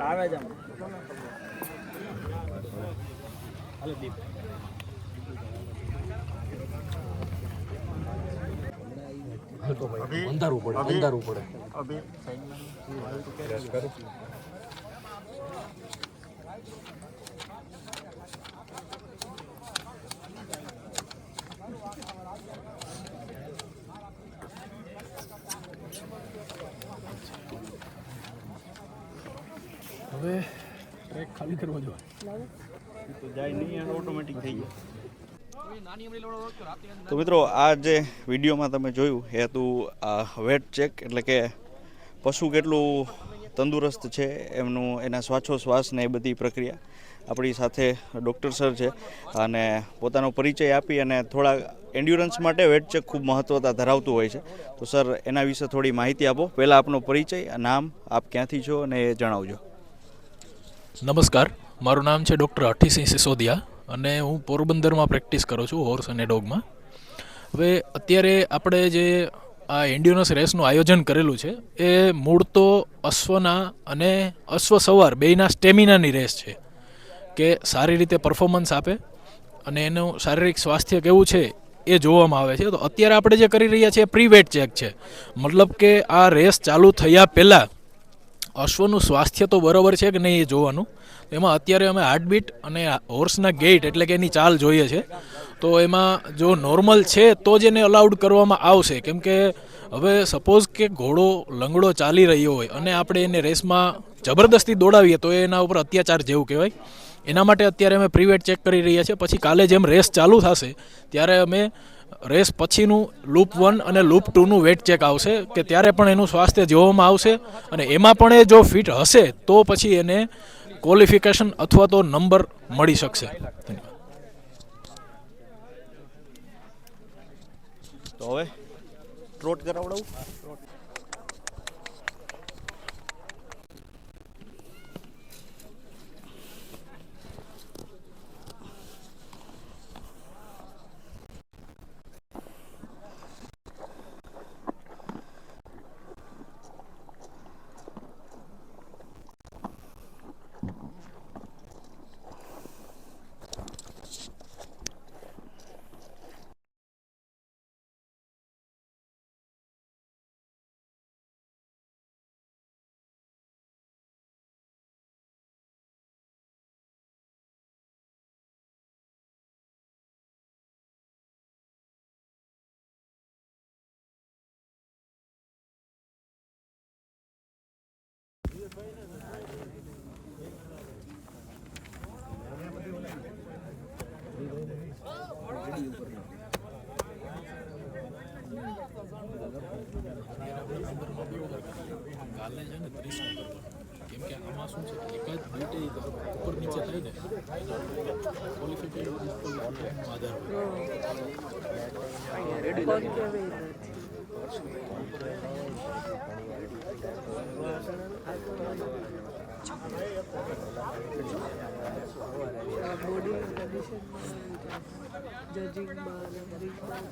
આવે છે. અંધારું પડે અંધારું પડે અભી હવે ટ્રેક કરવો જોઈએ. તો જાય નહીં અને ઓટોમેટિક થઈ જાય. તો મિત્રો આ જે વિડીયોમાં તમે જોયું એ હતું વેટ ચેક એટલે કે પશુ કેટલું તંદુરસ્ત છે એમનું એના શ્વાસોશ્વાસ ને એ બધી પ્રક્રિયા. આપણી સાથે ડૉક્ટર સર છે અને પોતાનો પરિચય આપી અને થોડા એન્ડ્યુરન્સ માટે વેટ ચેક ખૂબ મહત્વતા ધરાવતું હોય છે. તો સર એના વિશે થોડી માહિતી આપો. પહેલાં આપનો પરિચય નામ આપ ક્યાંથી છો અને એ જણાવજો. નમસ્કાર. મારું નામ છે ડૉક્ટર અઠીસિંહ સિસોદિયા અને હું પોરબંદરમાં પ્રેક્ટિસ કરું છું હોર્સ અને ડોગમાં. હવે અત્યારે આપણે જે આ ઇન્ડિયનસ રેસનું આયોજન કરેલું છે, એ મૂળ તો અશ્વના અને અશ્વ સવાર બેયના સ્ટેમિનાની રેસ છે કે સારી રીતે પરફોર્મન્સ આપે અને એનું શારીરિક સ્વાસ્થ્ય કેવું છે એ જોવામાં આવે છે. તો અત્યારે આપણે જે કરી રહ્યા છીએ પ્રી વેટ ચેક છે. મતલબ કે આ રેસ ચાલુ થયા પહેલાં અશ્વનું સ્વાસ્થ્ય તો બરોબર છે કે નહીં એ જોવાનું. એમાં અત્યારે અમે હાર્ટબીટ અને હોર્સના ગેટ એટલે કે એની ચાલ જોઈએ છે. તો એમાં જો નોર્મલ છે તો જ એને અલાઉડ કરવામાં આવશે. કેમ કે હવે સપોઝ કે ઘોડો, લંગડો ચાલી રહ્યો હોય અને આપણે એને રેસમાં જબરદસ્તી દોડાવીએ તો એના ઉપર અત્યાચાર જેવું કહેવાય. એના માટે અત્યારે અમે પ્રીવેટ ચેક કરી રહ્યા છીએ. પછી કાલે જેમ રેસ ચાલુ થશે, ત્યારે અમે રેસ પછીનું લૂપ વન અને લૂપ ટુનું વેટ ચેક આવશે કે ત્યારે પણ એનું સ્વાસ્થ્ય જોવામાં આવશે અને એમાં પણ એ જો ફિટ હશે તો પછી એને ક્વોલિફિકેશન અથવા તો નંબર મળી શકશે. તો હવે ટ્રોટ કરાવડાવું? કાલે છે ને ત્રીસ કેમ કે આમાં શું છે એક જ મિનિટે ઉપર નીચે થાય ને ક્વોલિફિકેશન આધાર હોય બોડી કન્ડિશનમાં જજિંગમાં નંબરિંગમાં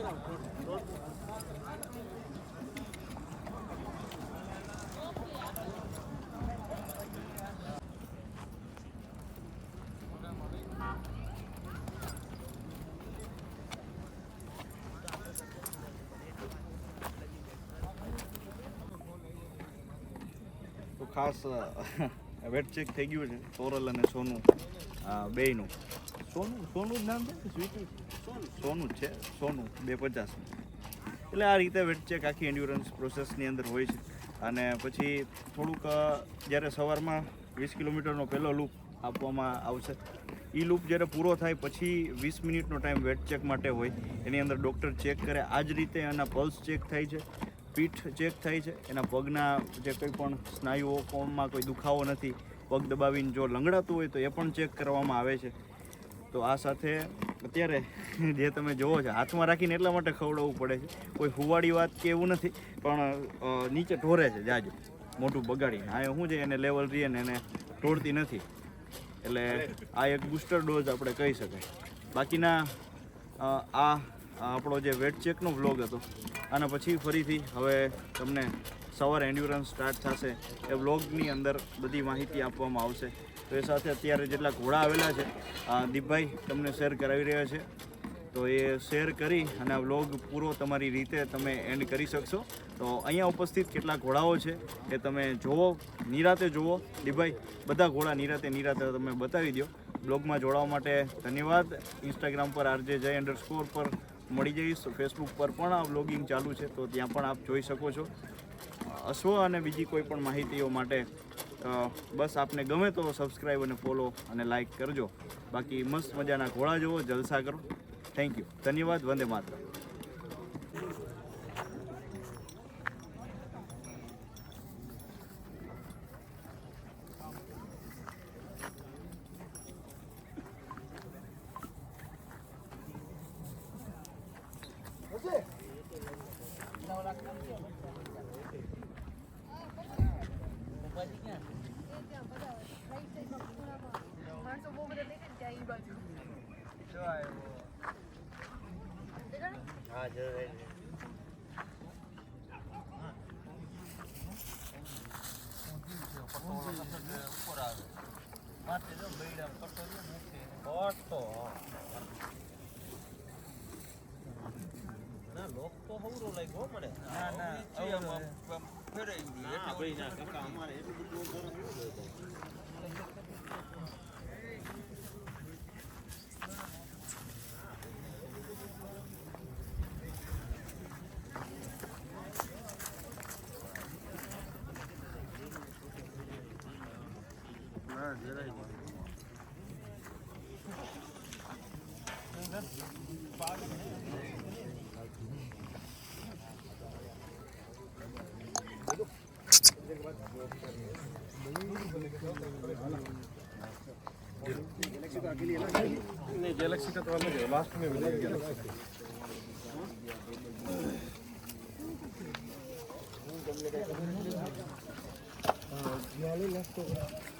તો ખાસ વેટ ચેક થઈ ગયું છે સોરલ અને સોનું બેયનું. સોનું સોનું જ નામ છે સ્વીટી? સોનું છે. સોનું, બે પચાસ. એટલે આ રીતે વેટ ચેક આખી એન્ડ્યુરન્સ પ્રોસેસની અંદર હોય છે. અને પછી થોડુંક જ્યારે સવારમાં વીસ કિલોમીટરનો પહેલો લૂપ આપવામાં આવશે. એ લૂપ જ્યારે પૂરો થાય, પછી વીસ મિનિટનો ટાઈમ વેટ ચેક માટે હોય. એની અંદર ડૉક્ટર ચેક કરે. આ જ રીતે એના પલ્સ ચેક થાય છે, પીઠ ચેક થાય છે. એના પગના જે કંઈ પણ સ્નાયુઓ, કોમમાં કોઈ દુખાવો નથી, પગ દબાવીને જો લંગડાતું હોય તો એ પણ ચેક કરવામાં આવે છે. તો આ સાથે અત્યારે જે તમે જોવો છો, હાથમાં રાખીને એટલા માટે ખવડાવવું પડે છે. કોઈ હુવાડી વાત કે એવું નથી, પણ નીચે ઢોરે છે જાજુ મોટું બગાડીને. આ શું છે, એને લેવલ રહીએ ને એને ઢોળતી નથી. એટલે આ એક બુસ્ટર ડોઝ આપણે કહી શકાય. બાકીના આ આ આપણો જે વેટ ચેકનો વ્લોગ હતો, આના પછી ફરીથી હવે તમને સવારે એન્ડ્યુરન્સ સ્ટાર્ટ થશે. એ વ્લોગની અંદર બધી માહિતી આપવામાં આવશે. તો એ સાથે અત્યારે જેટલા ઘોડા આવેલા છે, આ દીપભાઈ તમને શેર કરાવી રહ્યા છે. તો એ શેર કરી અને આ વ્લોગ પૂરો તમારી રીતે તમે એન્ડ કરી શકશો. તો અહીંયા ઉપસ્થિત કેટલા ઘોડાઓ છે એ તમે જુઓ નિરાતે જુઓ દીભાઈ બધા ઘોડા નિરાતે નિરાતે તમે બતાવી દો બ્લોગમાં જોડાવા માટે ધન્યવાદ. ઇન્સ્ટાગ્રામ પર આરજે જય અંડરસ્કોર પર મળી જઈશ. ફેસબુક પર પણ આ વ્લોગિંગ ચાલુ છે, તો ત્યાં પણ આપ જોઈ શકો છો. અશ્વ અને બીજી કોઈ પણ માહિતીઓ માટે બસ આપને ગમે તો સબસ્ક્રાઈબ અને ફોલો અને લાઇક કરજો. બાકી મસ્ત મજાના ઘોડા જુઓ જલસા કરો. થેન્ક યુ ધન્યવાદ, વંદે માત્ર હા જરૂર ઉપર આવે માથે જો બેડા પટો જો મૂકે પટતો ના લોક તો હવરો લાગ્યો મને ના ના ફેરાઈ ગયું એટલે ના કાકા અમારે એટલું બધું गैलेक्सी का तो अलग है लास्ट में मिलेगा गैलेक्सी का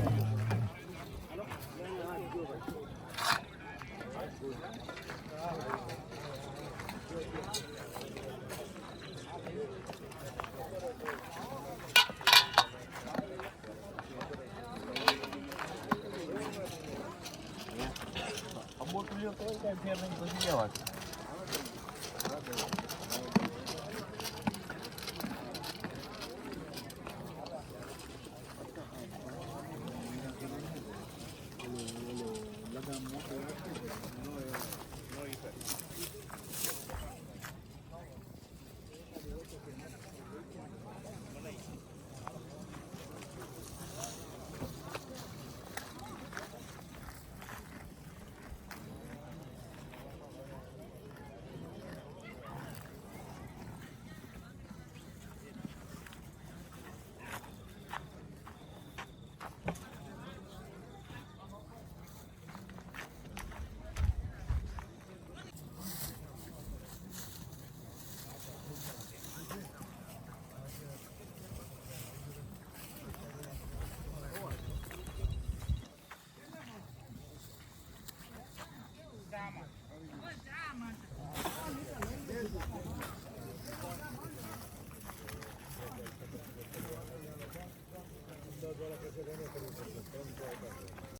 ફેર પછી જવાનું